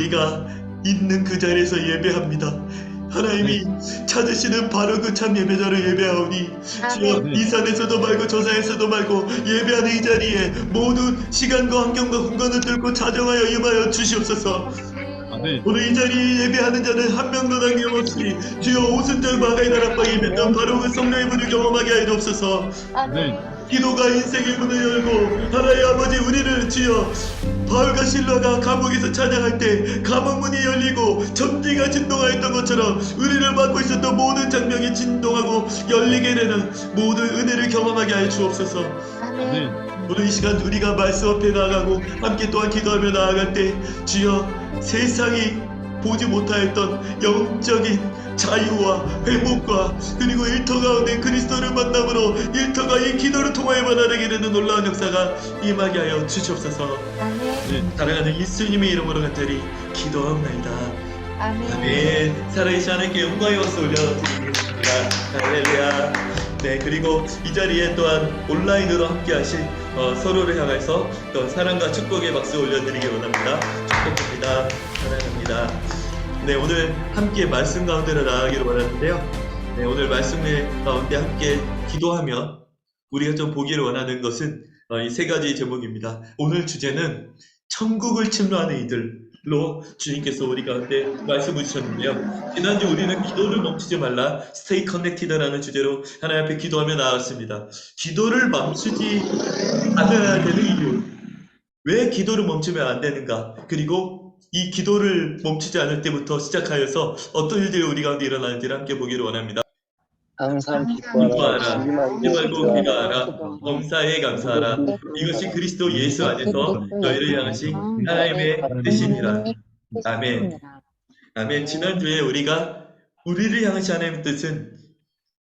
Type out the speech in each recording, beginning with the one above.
우리가 있는 그 자리에서 예배합니다. 하나님이 찾으시는 바로 그 참 예배자를 예배하오니 주여 아멘. 이 산에서도 말고 저 산에서도 말고 예배하는 이 자리에 모든 시간과 환경과 공간을 뚫고 자정하여 임하여 주시옵소서 아멘. 오늘 이 자리에 예배하는 자는 한 명도 남김 없이 주여 오순절 마가의 나라방에 임했던 바로 그 성령의 분을 경험하게 하여 주옵소서 아멘. 기도가 인생의 문을 열고 하나의 아버지 우리를 주여 바울과 실로가 감옥에서 찬양할 때 감옥 문이 열리고 전기가 진동하였던 것처럼 우리를 맡고 있었던 모든 장벽이 진동하고 열리게 되는 모든 은혜를 경험하게 하여 주옵소서 아멘. 네. 오늘 이 시간 우리가 말씀 앞에 나아가고 함께 또한 기도하며 나아갈 때 주여 세상이 보지 못하였던 영적인 자유와 회복과 그리고 일터 가운데 그리스도를 만남으로 일터가 이 기도를 통하여 만나게 되는 놀라운 역사가 임하게 하여 주시옵소서. 아멘. 사랑하는 예수님의 이름으로 간절히 기도합나이다. 아멘. 아멘. 살아계신 하나님께 영광의 박수 올려드리겠습니다. 할렐루야. 네 그리고 이 자리에 또한 온라인으로 함께 하실 어, 서로를 향해서 또 사랑과 축복의 박수 올려드리기 원합니다. 축복합니다 사랑합니다 네 오늘 함께 말씀 가운데로 나아가기를 원하는데요 네 오늘 말씀 가운데 함께 기도하며 우리가 좀 보기를 원하는 것은 어, 이세 가지 제목입니다 오늘 주제는 천국을 침노하는 이들로 주님께서 우리 가운데 말씀을 주셨는데요. 지난주 우리는 기도를 멈추지 말라, stay connected라는 주제로 하나님 앞에 기도하며 나아갔습니다. 기도를 멈추지 않아야 되는 이유. 왜 기도를 멈추면 안 되는가? 그리고 이 기도를 멈추지 않을 때부터 시작하여서 어떤 일들이 우리 가운데 일어나는지를 함께 보기를 원합니다. 항상 기뻐하라. 기뻐하라. 하지 말고 기도하라. 범사에 감사하라. 이것이 그리스도 예수 안에서 너희를 향하신 하나님의 뜻이니라. 아멘. 아멘. 지난주에 우리가 우리를 향하신 하나님의 뜻은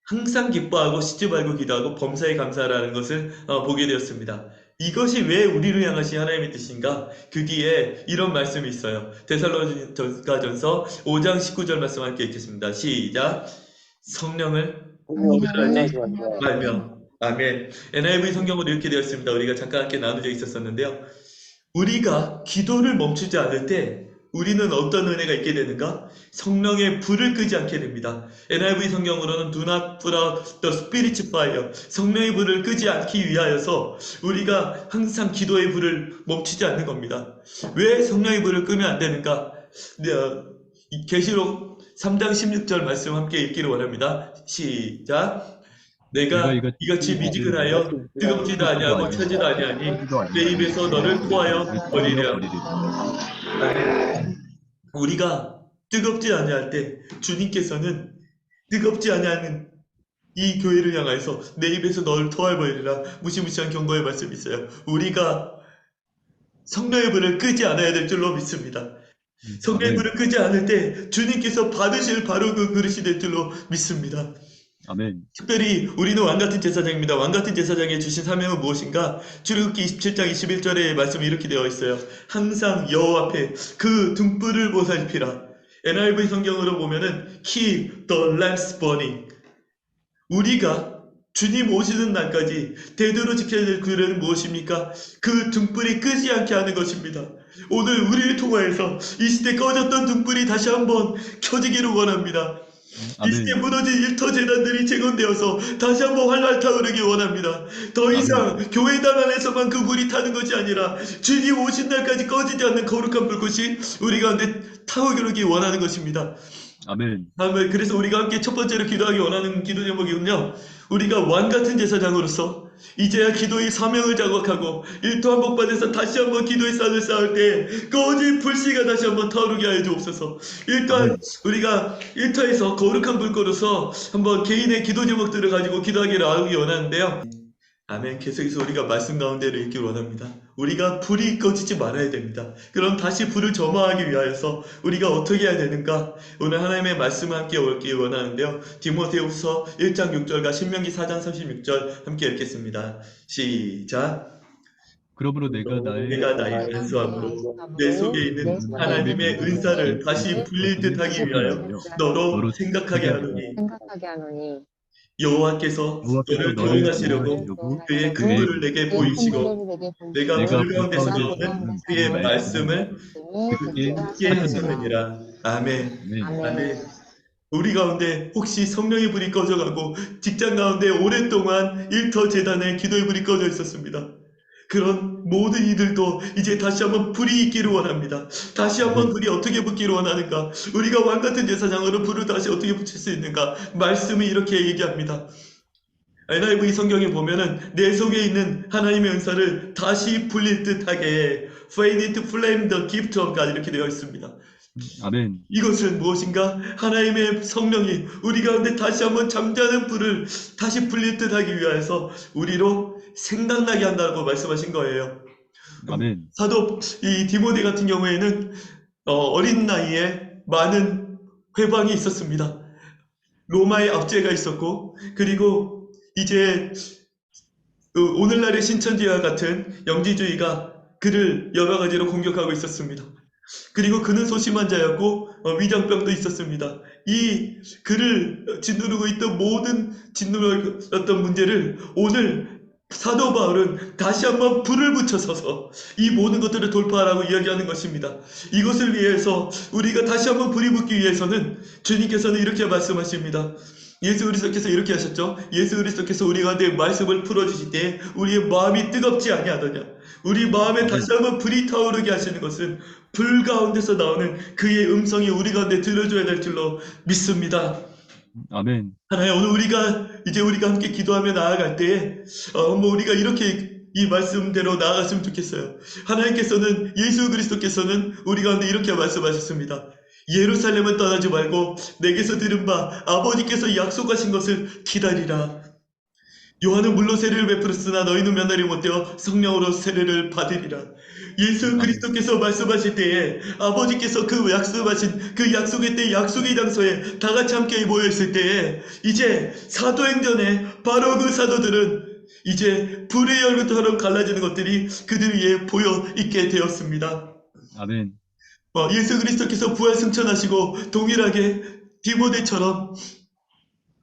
항상 기뻐하고 쉬지 말고 기도하고 범사에 감사하라는 것을 어, 보게 되었습니다. 이것이 왜 우리를 향하신 하나님의 뜻인가? 그 뒤에 이런 말씀이 있어요. 데살로니가전서 5장 19절 말씀 함께 읽겠습니다. 시작. 성령을 말며 아멘. NIV 성경으로 이렇게 되어 있습니다. 우리가 잠깐 함께 나누져 있었었는데요. 우리가 기도를 멈추지 않을 때 우리는 어떤 은혜가 있게 되는가? 성령의 불을 끄지 않게 됩니다. NIV 성경으로는 Do not put out the spirit fire. 성령의 불을 끄지 않기 위하여서 우리가 항상 기도의 불을 멈추지 않는 겁니다. 왜 성령의 불을 끄면 안 되는가? 네, 어, 이 계시록 3장 16절 말씀 함께 읽기를 원합니다. 시작. 내가 이같이 미지근하여 뜨겁지도 아니하고 차지도 아니하니 내 입에서 너를 토하여 버리려. 우리가 뜨겁지 아니할 때 주님께서는 뜨겁지 아니하는 이 교회를 향하여서 내 입에서 너를 토하여 버리라 무시무시한 경고의 말씀이 있어요. 우리가 성령의 불을 끄지 않아야 될 줄로 믿습니다. 성령의 불을 끄지 않을 때 주님께서 받으실 바로 그 그릇이 될 줄로 믿습니다. 아멘. 특별히 우리는 왕같은 제사장입니다. 왕같은 제사장의 주신 사명은 무엇인가? 출애굽기 27장 21절에 말씀이 이렇게 되어 있어요. 항상 여호와 앞에 그 등불을 보살피라. NIV 성경으로 보면은 keep the lamps burning. 우리가 주님 오시는 날까지 대대로 지켜야 될 그릇은 무엇입니까? 그 등불이 끄지 않게 하는 것입니다. 오늘 우리를 통하여서 이 시대 꺼졌던 등불이 다시 한번 켜지기를 원합니다. 이 시대 아멘. 무너진 일터 재단들이 재건되어서 다시 한번 활활 타오르기 원합니다. 더 이상 교회당 안에서만 그 불이 타는 것이 아니라 주님 오신 날까지 꺼지지 않는 거룩한 불꽃이 우리 가운데 타오르기 원하는 것입니다. 아멘. 다음에 그래서 우리가 함께 첫 번째로 기도하기 원하는 기도 제목이군요. 우리가 왕 같은 제사장으로서 이제야 기도의 사명을 자각하고 일터 한복받아서 다시 한번 기도의 쌀을 쌓을 때 꺼진 불씨가 다시 한번 타오르게 하여 주옵소서. 일단 우리가 일터에서 거룩한 불꽃으로서 한번 개인의 기도 제목들을 가지고 기도하기를 나누기 원하는데요. 아멘. 계속해서 우리가 말씀 가운데를 읽기 원합니다. 우리가 불이 꺼지지 말아야 됩니다. 그럼 다시 불을 점화하기 위하여서 우리가 어떻게 해야 되는가? 오늘 하나님의 말씀 함께 옳기 원하는데요. 디모데후서 1장 6절과 신명기 4장 36절 함께 읽겠습니다. 시작. 그러므로 내가 나의 내가 나의 간수함으로 내 속에 있는 하나님의 은사를 다시 불릴 듯하기 위하여 너로 생각하게 하노니 여호와께서 너를 도용하시려고 그의 근거를 내게 보이시고 내가 내가 불 가운데 불 가운데 서는 그의 말씀을 함께 하셨느니라. 아멘. 아멘. 아멘. 우리 가운데 혹시 성령의 불이 꺼져가고 직장 가운데 오랫동안 일터 재단에 기도의 불이 꺼져 있었습니다. 그런 모든 이들도 이제 다시 한번 불이 있기를 원합니다. 다시 한번 불이 어떻게 붙기를 원하는가? 우리가 왕 같은 제사장으로 불을 다시 어떻게 붙일 수 있는가? 말씀이 이렇게 얘기합니다. NIV 성경에 보면은 내 속에 있는 하나님의 은사를 다시 불릴 듯하게 Fan it flame the gift of God 이렇게 되어 있습니다. 아멘. 이것은 무엇인가? 하나님의 성령이 우리 가운데 다시 한번 잠자는 불을 다시 불릴 듯 하기 위하여서 우리로 생각나게 한다고 말씀하신 거예요. 아멘. 사도 이 디모데 같은 경우에는 어, 린 나이에 많은 회방이 있었습니다. 로마의 압제가 있었고 그리고 이제 그 오늘날의 신천지와 같은 영지주의가 그를 여러 가지로 공격하고 있었습니다. 그리고 그는 소심한 자였고 어, 위장병도 있었습니다. 이 그를 짓누르고 있던 모든 짓누르었던 문제를 오늘 사도 바울은 다시 한번 불을 붙여 서서 이 모든 것들을 돌파하라고 이야기하는 것입니다. 이것을 위해서 우리가 다시 한번 불이 붙기 위해서는 주님께서는 이렇게 말씀하십니다. 예수 그리스도께서 이렇게 하셨죠. 예수 그리스도께서 우리 가운데 말씀을 풀어주실 때 우리의 마음이 뜨겁지 아니하더냐. 우리 마음에 다시 한번 불이 타오르게 하시는 것은 불 가운데서 나오는 그의 음성이 우리 가운데 들려줘야 될 줄로 믿습니다. 아멘. 하나님 오늘 우리가 이제 우리가 함께 기도하며 나아갈 때에 어, 뭐 우리가 이렇게 이 말씀대로 나아갔으면 좋겠어요. 하나님께서는 예수 그리스도께서는 우리 가운데 이렇게 말씀하셨습니다. 예루살렘은 떠나지 말고 내게서 들은 바 아버지께서 약속하신 것을 기다리라. 요한은 물로 세례를 베풀었으나 너희는 면하리 못되어 성령으로 세례를 받으리라. 예수 그리스도께서 말씀하실 때에 아버지께서 그 약속하신 그 약속의 때 약속의 장소에 다 같이 함께 모여 있을 때에 이제 사도행전에 바로 그 사도들은 이제 불의 얼굴처럼 갈라지는 것들이 그들 위에 보여 있게 되었습니다. 아멘. 어, 예수 그리스도께서 부활 승천하시고 동일하게 디모데처럼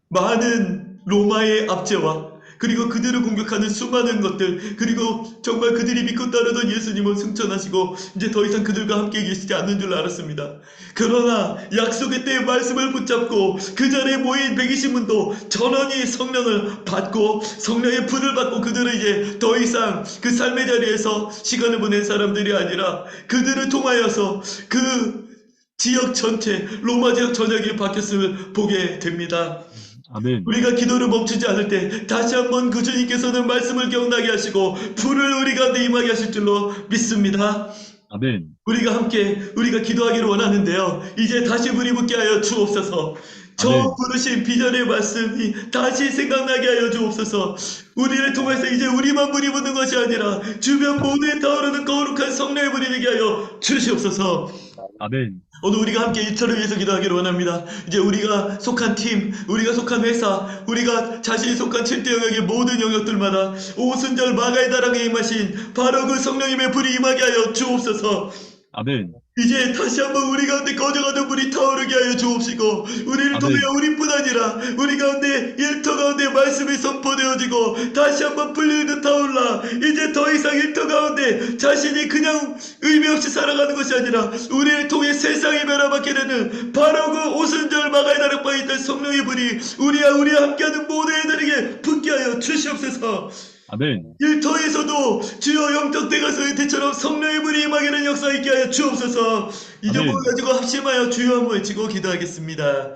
많은 로마의 압제와 그리고 그들을 공격하는 수많은 것들 그리고 정말 그들이 믿고 따르던 예수님은 승천하시고 이제 더 이상 그들과 함께 계시지 않는 줄 알았습니다. 그러나 약속의 때의 말씀을 붙잡고 그 자리에 모인 120문도 전원이 성령을 받고 성령의 불을 받고 그들은 이제 더 이상 그 삶의 자리에서 시간을 보낸 사람들이 아니라 그들을 통하여서 그 지역 전체 로마 지역 전역이 바뀌었음을 보게 됩니다. 아멘. 우리가 기도를 멈추지 않을 때 다시 한번 그 주님께서는 말씀을 기억나게 하시고 불을 우리 가운데 임하게 하실 줄로 믿습니다. 아멘. 우리가 함께 우리가 기도하기를 원하는데요. 이제 다시 불이 붙게 하여 주옵소서. 저 아멘. 부르신 비전의 말씀이 다시 생각나게 하여 주옵소서. 우리를 통해서 이제 우리만 불이 붙는 것이 아니라 주변 모두에 타오르는 거룩한 성령의 불이 되게 하여 주시옵소서. 아멘. 오늘 우리가 함께 일터를 위해서 기도하기를 원합니다. 이제 우리가 속한 팀, 우리가 속한 회사, 우리가 자신이 속한 7대 영역의 모든 영역들마다 오순절 마가의 다락에 임하신 바로 그 성령님의 불이 임하게 하여 주옵소서. 아멘. 이제 다시 한번 우리 가운데 꺼져가던 불이 타오르게 하여 주옵시고 우리를. 통해 우리뿐 아니라 우리 가운데 일터 가운데 말씀이 선포되어지고 다시 한번 불릴 듯 타올라 이제 더 이상 일터 가운데 자신이 그냥 의미 없이 살아가는 것이 아니라 우리를 통해 세상이 변화받게 되는 바로 그 오순절 마가의 다락방에 있던 성령의 불이 우리와 우리와 함께하는 모든 이들에게 붙게 하여 주시옵소서 아멘. 일터에서도 주여 영적 대가서의 때처럼 성령의 불이 임하게 되는 역사 있게 하여 주옵소서 이. 정보를 가지고 합심하여 주여 한번 외치고 기도하겠습니다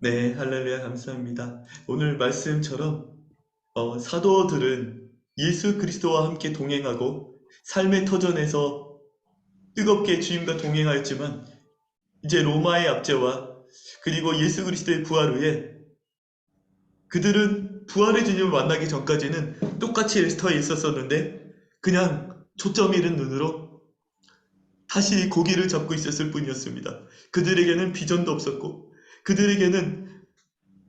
네 할렐루야 감사합니다 오늘 말씀처럼 어, 사도들은 예수 그리스도와 함께 동행하고 삶의 터전에서 뜨겁게 주님과 동행하였지만 이제 로마의 압제와 그리고 예수 그리스도의 부활 후에 그들은 부활의 주님을 만나기 전까지는 똑같이 에스터에 있었었는데 그냥 초점 잃은 눈으로 다시 고기를 잡고 있었을 뿐이었습니다. 그들에게는 비전도 없었고 그들에게는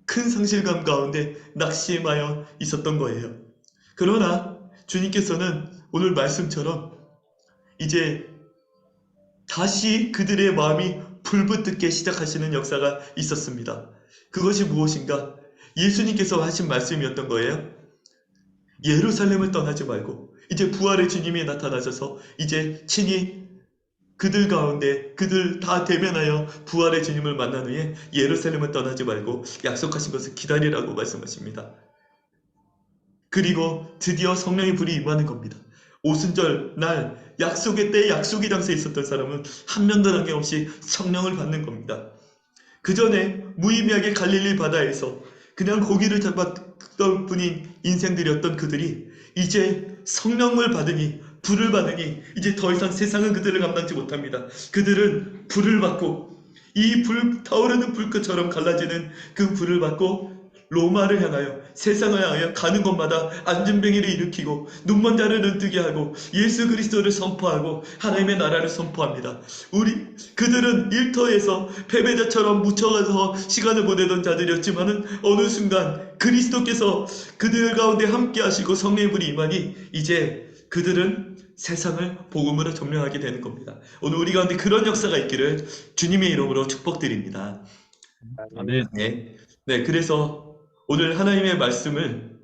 큰 상실감 가운데 낙심하여 있었던 거예요. 그러나 주님께서는 오늘 말씀처럼 이제 다시 그들의 마음이 불붙게 시작하시는 역사가 있었습니다. 그것이 무엇인가? 예수님께서 하신 말씀이었던 거예요. 예루살렘을 떠나지 말고 이제 부활의 주님이 나타나셔서 이제 친히 그들 가운데 그들 다 대면하여 부활의 주님을 만난 후에 예루살렘을 떠나지 말고 약속하신 것을 기다리라고 말씀하십니다. 그리고 드디어 성령의 불이 임하는 겁니다. 오순절 날 약속의 때 약속의 장소에 있었던 사람은 한 명도 남김없이 성령을 받는 겁니다. 그 전에 무의미하게 갈릴리 바다에서 그냥 고기를 잡았던 뿐인 인생들이었던 그들이 이제 성령을 받으니 불을 받으니 이제 더 이상 세상은 그들을 감당치 못합니다. 그들은 불을 받고 이 불 타오르는 불꽃처럼 갈라지는 그 불을 받고 로마를 향하여 세상을 향하여 가는 곳마다 안전병이를 일으키고 눈먼 자를 눈뜨게 하고 예수 그리스도를 선포하고 하나님의 나라를 선포합니다. 우리 그들은 일터에서 패배자처럼 묻혀가서 시간을 보내던 자들이었지만은 어느 순간 그리스도께서 그들 가운데 함께 하시고 성령의 불이 임하니 이제 그들은 세상을 복음으로 점령하게 되는 겁니다. 오늘 우리 가운데 그런 역사가 있기를 주님의 이름으로 축복드립니다. 아멘. 네. 네, 그래서 오늘 하나님의 말씀을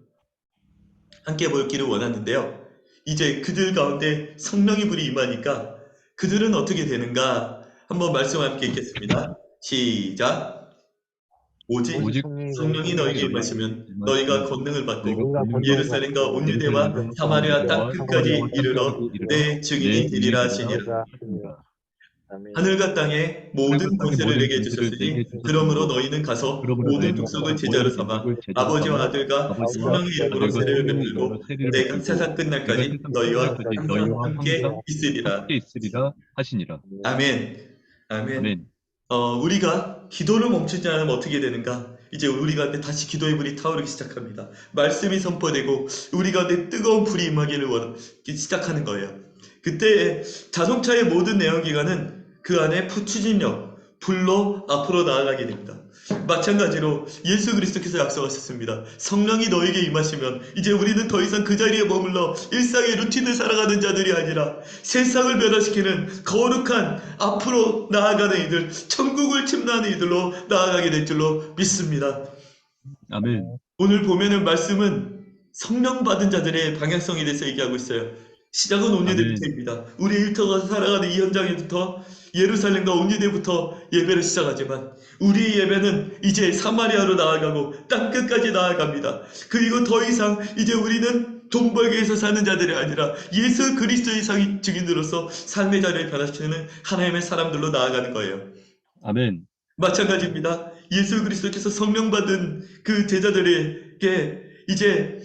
함께 보기를 원하는데요. 이제 그들 가운데 성령의 불이 임하니까 그들은 어떻게 되는가 한번 말씀 함께 읽겠습니다. 시작. 오직 오직 성령이 너희에게 임하시면 너희가 권능을 받고 예루살렘과 온 유대와 사마리아 땅 끝까지 이르러 내 증인이 되리라 하시니라. 하늘과 땅의 모든 권세를 내게 주셨으니 그러므로 너희는 가서 모든 족속을 제자로 삼아 아버지와 아들과 성령의 이름으로 세례를 베풀고 내가 세상 끝날까지 너희와 함께 있으리라. 하시니라. 아멘. 아멘. 어, 우리가 기도를 멈추지 않으면 어떻게 되는가? 이제 우리 가운데 다시 기도의 불이 타오르기 시작합니다. 말씀이 선포되고 우리 가운데 뜨거운 불이 임하기를 원, 시작하는 거예요. 그때 자동차의 모든 내연기관은 그 안에 추진력, 불로 앞으로 나아가게 됩니다. 마찬가지로 예수 그리스도께서 약속하셨습니다. 성령이 너에게 임하시면 이제 우리는 더 이상 그 자리에 머물러 일상의 루틴을 살아가는 자들이 아니라 세상을 변화시키는 거룩한 앞으로 나아가는 이들, 천국을 침노하는 이들로 나아가게 될 줄로 믿습니다. 아멘. 오늘 보면은 말씀은 성령 받은 자들의 방향성에 대해서 얘기하고 있어요. 시작은 온유대부터입니다. 우리 일터가 살아가는 이 현장에부터 예루살렘과 온유대부터 예배를 시작하지만 우리 예배는 이제 사마리아로 나아가고 땅 끝까지 나아갑니다. 그리고 더 이상 이제 우리는 돈 벌기 위해서 사는 자들이 아니라 예수 그리스도의 상- 증인으로서 삶의 자리를 변화시키는 하나님의 사람들로 나아가는 거예요. 아멘. 마찬가지입니다. 예수 그리스도께서 성령 받은 그 제자들에게 이제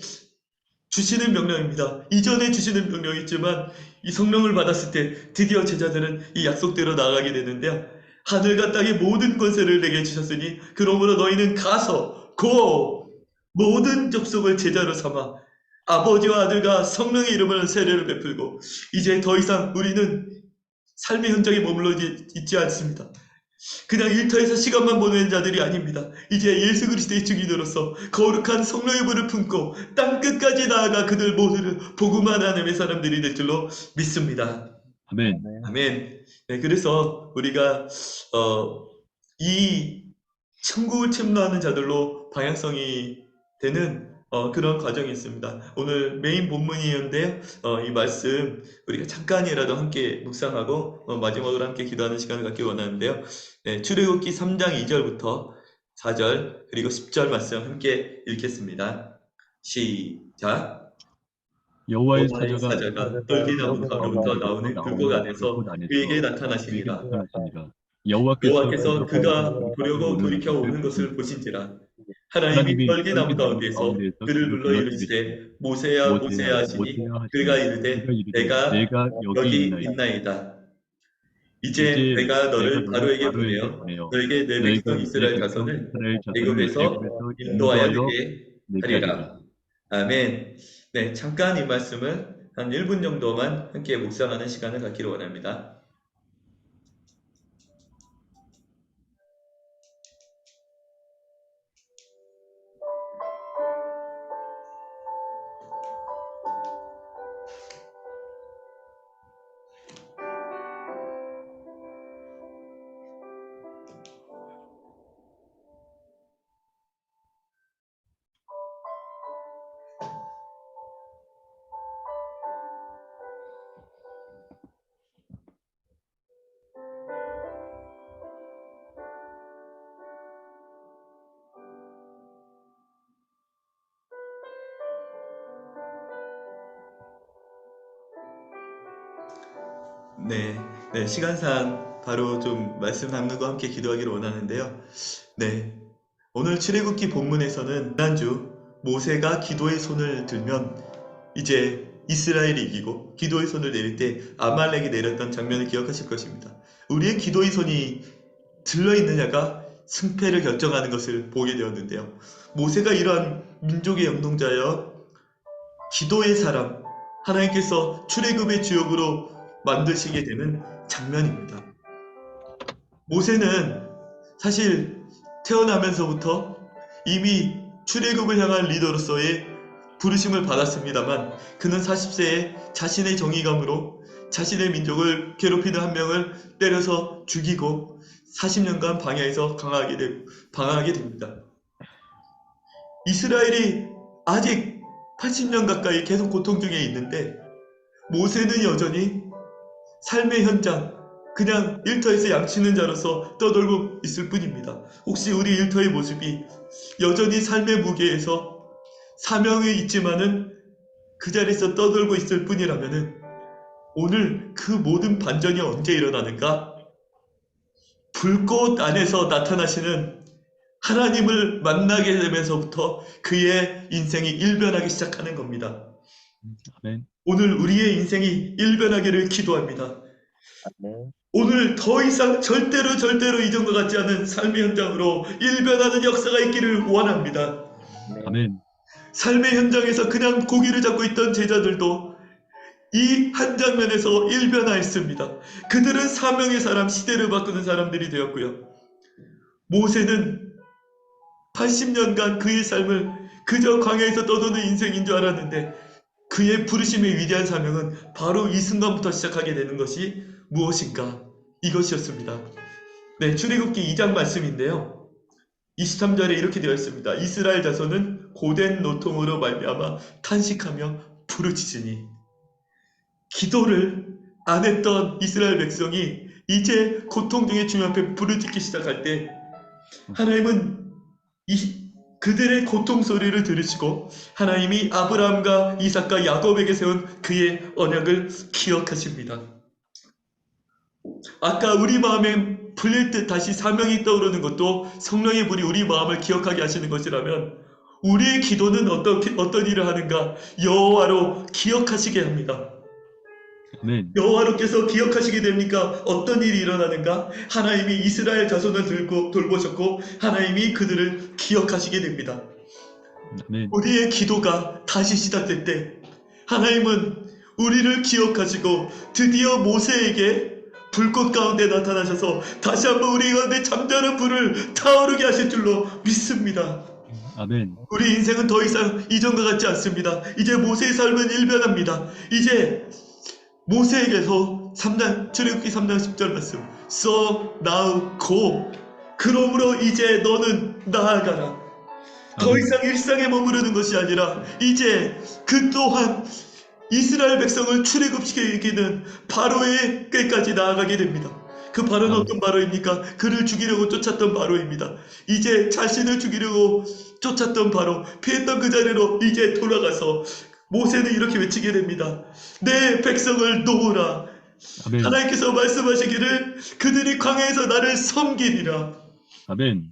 주시는 명령입니다. 이전에 주시는 명령이지만 이 성령을 받았을 때 드디어 제자들은 이 약속대로 나가게 되는데요. 하늘과 땅의 모든 권세를 내게 주셨으니 그러므로 너희는 가서 고 모든 족속을 제자로 삼아 아버지와 아들과 성령의 이름으로 세례를 베풀고 이제 더 이상 우리는 삶의 현장에 머물러 있- 있지 않습니다. 그냥 일터에서 시간만 보내는 자들이 아닙니다. 이제 예수 그리스도의 증인으로서 거룩한 성령의 불을 품고 땅 끝까지 나아가 그들 모두를 복음한 하나님의 사람들이 될 줄로 믿습니다. 아멘. 아멘. 네, 그래서 우리가 어, 이 천국을 침노하는 자들로 방향성이 되는 어, 그런 과정이 있습니다. 오늘 메인 본문이었는데요. 어, 이 말씀 우리가 잠깐이라도 함께 묵상하고 어, 마지막으로 함께 기도하는 시간을 갖기 원하는데요. 네, 출애굽기 3장 2절부터 4절 그리고 10절 말씀 함께 읽겠습니다. 시작. 여호와의 사자가 사자가 떨기나무 가로부터 나오는 굴곡 안에서 그에게 나타나시니라. 여호와께서 여호와께서 그가 보려고 돌이켜 오는 것을 보신지라 하나님이 떨기나무 가운데서 그를 불러 이르시되 모세야 모세야 하시니 그가 이르되 내가 여기 있나이다. 이제 내가 너를 바로에게 보내어 너에게 내 백성 이스라엘 자손을 애굽에서 인도하여 내게 하리라. 아멘. 네 잠깐 이 말씀을 한 1분 정도만 함께 묵상하는 시간을 갖기를 원합니다 네, 네, 시간상 바로 좀 말씀 나누고 함께 기도하기를 원하는데요. 네, 오늘 출애굽기 본문에서는 지난주 모세가 기도의 손을 들면 이제 이스라엘이 이기고 기도의 손을 내릴 때 아말렉이 내렸던 장면을 기억하실 것입니다. 우리의 기도의 손이 들러 있느냐가 승패를 결정하는 것을 보게 되었는데요. 모세가 이러한 민족의 영동자여 기도의 사람 하나님께서 출애굽의 주역으로 만드시게 되는 장면입니다. 모세는 사실 태어나면서부터 이미 출애굽을 향한 리더로서의 부르심을 받았습니다만 그는 40세에 자신의 정의감으로 자신의 민족을 괴롭히는 한 명을 때려서 죽이고 40년간 방야에서 강하게 되, 방황하게 됩니다. 이스라엘이 아직 80년 가까이 계속 고통 중에 있는데 모세는 여전히 삶의 현장, 그냥 일터에서 양치는 자로서 떠돌고 있을 뿐입니다. 혹시 우리 일터의 모습이 여전히 삶의 무게에서 사명이 있지만은 그 자리에서 떠돌고 있을 뿐이라면은 오늘 그 모든 반전이 언제 일어나는가? 불꽃 안에서 나타나시는 하나님을 만나게 되면서부터 그의 인생이 일변하기 시작하는 겁니다. 아멘. 오늘 우리의 인생이 일변하기를 기도합니다. 아멘. 오늘 더 이상 절대로 절대로 이전과 같지 않은 삶의 현장으로 일변하는 역사가 있기를 원합니다. 아멘. 삶의 현장에서 그냥 고기를 잡고 있던 제자들도 이한 장면에서 일변하였습니다. 그들은 사명의 사람, 시대를 바꾸는 사람들이 되었고요. 모세는 80년간 그의 삶을 그저 광야에서 떠도는 인생인 줄 알았는데 그의 부르심의 위대한 사명은 바로 이 순간부터 시작하게 되는 것이 무엇인가? 이것이었습니다. 네, 출애굽기 2장 말씀인데요. 23절에 이렇게 되어 있습니다. 이스라엘 자손은 고된 노통으로 말미암아 탄식하며 부르짖으니 기도를 안 했던 이스라엘 백성이 이제 고통 중에 주님 앞에 부르짖기 시작할 때 하나님은 이 그들의 고통 소리를 들으시고 하나님이 아브라함과 이삭과 야곱에게 세운 그의 언약을 기억하십니다. 아까 우리 마음에 풀릴 듯 다시 사명이 떠오르는 것도 성령의 불이 우리 마음을 기억하게 하시는 것이라면 우리의 기도는 어떻게 어떤 일을 하는가 여호와로 기억하시게 합니다. 아멘. 여호와로께서 기억하시게 됩니까? 어떤 일이 일어나는가? 하나님이 이스라엘 자손을 들고 돌보셨고 하나님이 그들을 기억하시게 됩니다. 아멘. 우리의 기도가 다시 시작될 때 하나님은 우리를 기억하시고 드디어 모세에게 불꽃 가운데 나타나셔서 다시 한번 우리 가운데 잠자는 불을 타오르게 하실 줄로 믿습니다. 아멘. 우리 인생은 더 이상 이전과 같지 않습니다. 이제 모세의 삶은 일변합니다. 이제 모세에게서 3장 출애굽기 3장 10절 말씀. So now go. 그러므로 이제 너는 나아가라. 더. 이상 일상에 머무르는 것이 아니라 이제 그 또한 이스라엘 백성을 출애굽시키는 바로의 꾀까지 나아가게 됩니다. 그 바로는 아멘. 어떤 바로입니까? 그를 죽이려고 쫓았던 바로입니다. 이제 자신을 죽이려고 쫓았던 바로 피했던 그 자리로 이제 돌아가서 모세는 이렇게 외치게 됩니다. 내 백성을 놓으라. 아멘. 하나님께서 말씀하시기를 그들이 광야에서 나를 섬기리라. 아멘.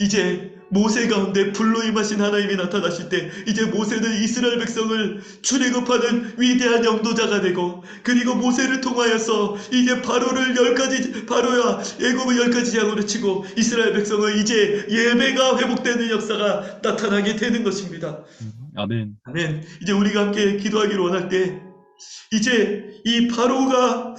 이제 모세 가운데 불로 임하신 하나님이 나타나실 때 이제 모세는 이스라엘 백성을 출애굽하는 위대한 영도자가 되고 그리고 모세를 통하여서 이제 바로를 열 가지 바로야 애굽을 열 가지 재앙으로 치고 이스라엘 백성은 이제 예배가 회복되는 역사가 나타나게 되는 것입니다. 아멘. 아멘. 이제 우리가 함께 기도하기를 원할 때 이제 이 바로가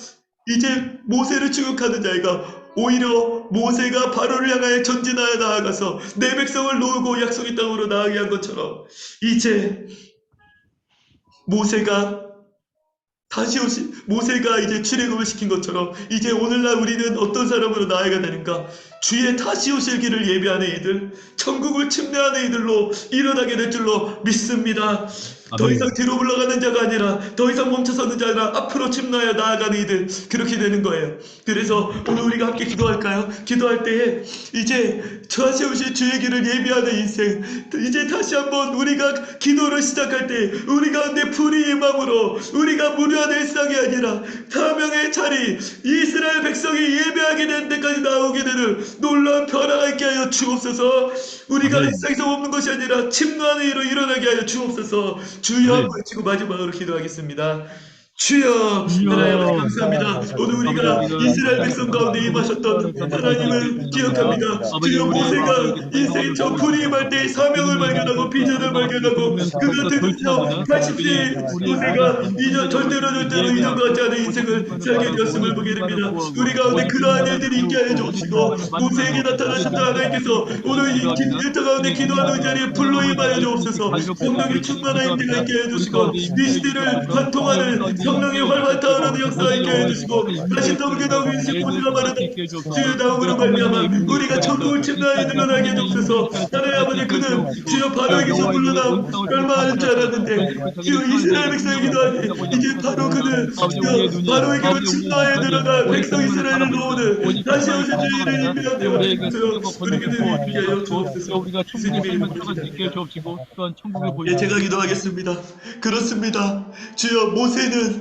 이제 모세를 추격하는 자가 오히려 모세가 바로를 향하여 전진하여 나아가서 내 백성을 놓고 약속의 땅으로 나아가게 한 것처럼 이제 모세가 다시 오시 모세가 이제 출애굽을 시킨 것처럼 이제 오늘날 우리는 어떤 사람으로 나아가야 되는가 주의 다시 오실 길을 예비하는 이들, 천국을 침례하는 이들로 일어나게 될 줄로 믿습니다. 더. 이상 뒤로 물러가는 자가 아니라 더 이상 멈춰서는 자가 아니라 앞으로 침나여 나아가는 이들 그렇게 되는 거예요. 그래서 오늘 우리가 함께 기도할까요? 기도할 때에 이제 다시 오실 주의 길을 예비하는 인생 이제 다시 한번 우리가 기도를 시작할 때 우리 가운데 불이 임함으로 우리가 무료한 일상이 아니라 사명의 자리 이스라엘 백성이 예배하게 된 데까지 나오게 되는 놀라운 변화가 있게 하여 주옵소서 우리가. 일상에서 없는 것이 아니라 침노하는 일로 일어나게 하여 주옵소서 주여. 외치고 마지막으로 기도하겠습니다. 주여. 하나님 감사합니다. 오늘 우리가 이스라엘 백성 가운데 임하셨던 하나님을 기억합니다. 주여 모세가 인생 저 불이 임할 때 사명을 발견하고 비전을 발견하고 그 같은 은혜로 80세 모세가 이전 절대로 절대로 이전 같지 않은 인생을 살게 되었음을 보게 됩니다. 우리 가운데 그러한 일들이 있게 하여 주옵시고 모세에게 나타나셨던 하나님께서 오늘 이 일터 가운데 기도하는 자리에 불로 임하여 주옵소서. 성령의 충만한 인내가 있게 해주시고 이 시대를 관통하는 성령의 활활 타오르는 역사가 있게 해주시고 다시 더욱 인생 보지가 마르다 주의 나음으로 말미암아 우리가 천국을 침나에 늘어나게 해주옵소서 하나님 아버지 그는 주여 바로에게서 물러나온 얼마 안줄 알았는데 주여 이스라엘 백성이 기도 하니 이제 바로 그는 주여 바로에게로 침나에 들어가 백성 이스라엘을 놓으는 다시 오신 주의를 예비하며 주여 우리 그들을 위하여 주옵소서 우리가 천국의 있게 주옵시고 또한 천국을 보여 예, 제가 기도하겠습니다. 그렇습니다. 주여 모세는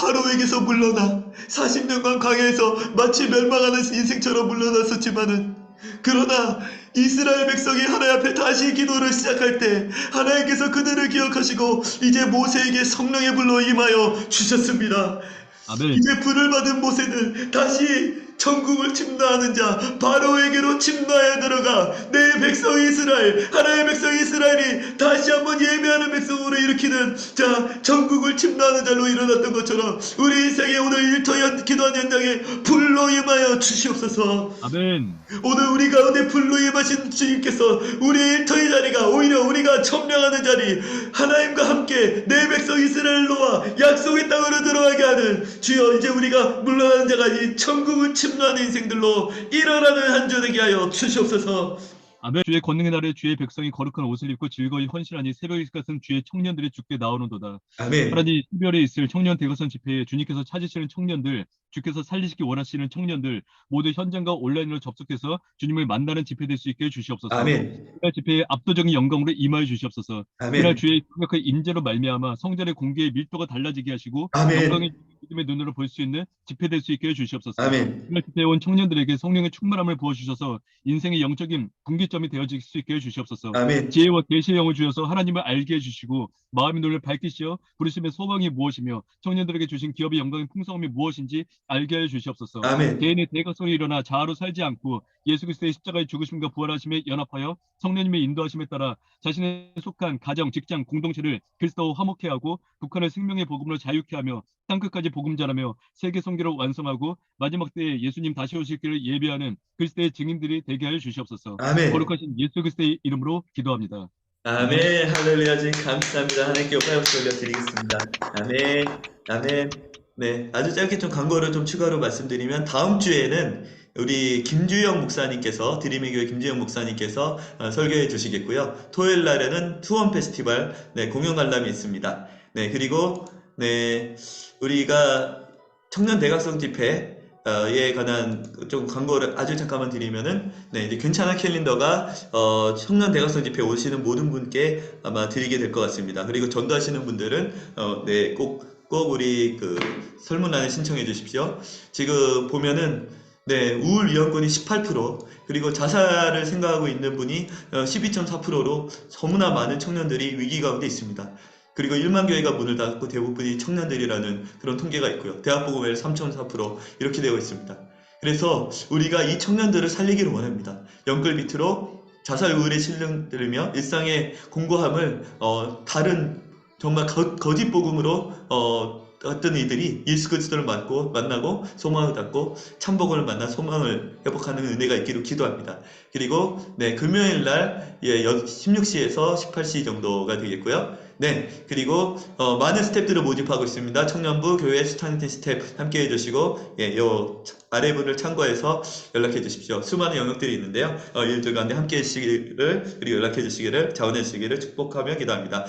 바로에게서 물러나 40년간 광야에서 마치 멸망하는 인생처럼 물러났었지만은 그러나 이스라엘 백성이 하나님 앞에 다시 기도를 시작할 때 하나님께서 그들을 기억하시고 이제 모세에게 성령의 불로 임하여 주셨습니다. 아멘 이제 불을 받은 모세는 다시 천국을 침노하는 자 바로에게로 침노하여 들어가 내 백성 이스라엘 하나의 백성 이스라엘이 다시 한번 예배하는 백성으로 일으키는 자 천국을 침노하는 자로 일어났던 것처럼 우리 인생의 오늘 일터 연 기도한 현장에 불로 임하여 주시옵소서. 아멘. 오늘 우리 가운데 불로 임하신 주님께서 우리의 일터의 자리가 오히려 우리가 천명하는 자리 하나님과 함께 내 백성 이스라엘 놓아 약속의 땅으로 들어가게 하는 주여 이제 우리가 물러가는 자가 이 천국을 침 노하는 인생들로 일어나는 한 주 되게 하여 주시옵소서. 아멘. 주의 권능의 날에 주의 백성이 거룩한 옷을 입고 즐거이 헌신하니 새벽이 같은 주의 청년들이 죽게 나오는도다. 아멘. 하나님 신별에 있을 청년 대거선 집회에 주님께서 찾으시는 청년들, 주께서 살리시기 원하시는 청년들 모두 현장과 온라인으로 접속해서 주님을 만나는 집회 될 수 있게 해주시옵소서. 아멘 그날 집회에 압도적인 영광으로 임하여 주시옵소서. 그날 아멘 주의 강력한 인재로 말미암아 성전의 공개의 밀도가 달라지게 하시고 아멘. 영광의 믿음의 눈으로 볼 수 있는 집회 될 수 있게 해주시옵소서. 아멘 그날 집회에 온 청년들에게 성령의 충만함을 부어 주셔서 인생의 영적인 분기점이 되어질 수 있게 해주시옵소서. 아멘 지혜와 계시의 영을 주셔서 하나님을 알게 해주시고 마음의 눈을 밝히시어 부르심의 소망이 무엇이며 청년들에게 주신 기업의 영광의 풍성함이 무엇인지 알게 해 주시옵소서. 아멘. 개인의 대각선이 일어나 자아로 살지 않고 예수 그리스도의 십자가의 죽으심과 부활하심에 연합하여 성령님의 인도하심에 따라 자신의 속한 가정, 직장, 공동체를 그리스도와 화목케 하고 북한을 생명의 복음으로 자유케 하며 땅끝까지 복음 전하며 세계 선교를 완성하고 마지막 때에 예수님 다시 오실 길을 예비하는 그리스도의 증인들이 되게 하여 주시옵소서. 아멘. 거룩하신 예수 그리스도의 이름으로 기도합니다. 아멘. 할렐루야. 주님 감사합니다. 하나님께 영광을 올려드리겠습니다. 아멘. 아멘 네 아주 짧게 좀 광고를 좀 추가로 말씀드리면 다음 주에는 우리 김주영 목사님께서 드림의 교회 김주영 목사님께서 어, 설교해 주시겠고요 토요일 날에는 투원 페스티벌 네, 공연 관람이 있습니다 네 그리고 네 우리가 청년 대각성 집회 어, 에 관한 좀 광고를 아주 잠깐만 드리면은 네 이제 괜찮은 캘린더가 어, 청년 대각선 집회 오시는 모든 분께 아마 드리게 될 것 같습니다. 그리고 전도하시는 분들은 어, 네, 꼭, 꼭 우리 그 설문란에 신청해 주십시오. 지금 보면은 네, 우울 위험군이 18% 그리고 자살을 생각하고 있는 분이 어, 12.4%로 너무나 많은 청년들이 위기 가운데 있습니다. 그리고 1만 교회가 문을 닫고 대부분이 청년들이라는 그런 통계가 있고요. 대학 보고회 3.4% 이렇게 되어 있습니다. 그래서 우리가 이 청년들을 살리기를 원합니다. 연끌 밑으로 자살 우울에 실려들며 일상의 공고함을 어, 다른 정말 거, 거짓 복음으로 어, 어떤 이들이 예수 그리스도를 만고 만나고 소망을 갖고 참복을 만나 소망을 회복하는 은혜가 있기를 기도합니다. 그리고 네 금요일 날 예, 16시에서 18시 정도가 되겠고요. 네, 그리고 어, 많은 스탭들을 모집하고 있습니다. 청년부 교회 스타니티 스텝 함께 해 주시고 예, 요 아래 분을 참고해서 연락해 주십시오. 수많은 영역들이 있는데요. 어, 이 일들 가운데 함께 해 주시기를 그리고 연락해 주시기를 자원해 주시기를 축복하며 기도합니다.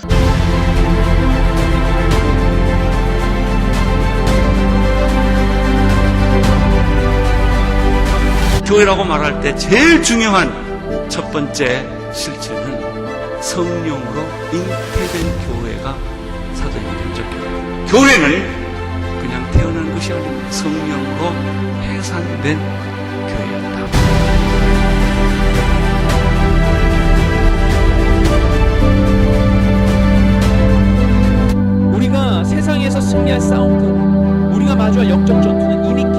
교회라고 말할 때 제일 중요한 첫 번째 실체는 성령으로 잉태된 교회가 사도행전적 교회. 교회는 그냥 태어난 것이 아닙니다. 성령으로 해산된 교회였다. 우리가 세상에서 승리할 싸움들, 우리가 마주할 영적 전투는 이미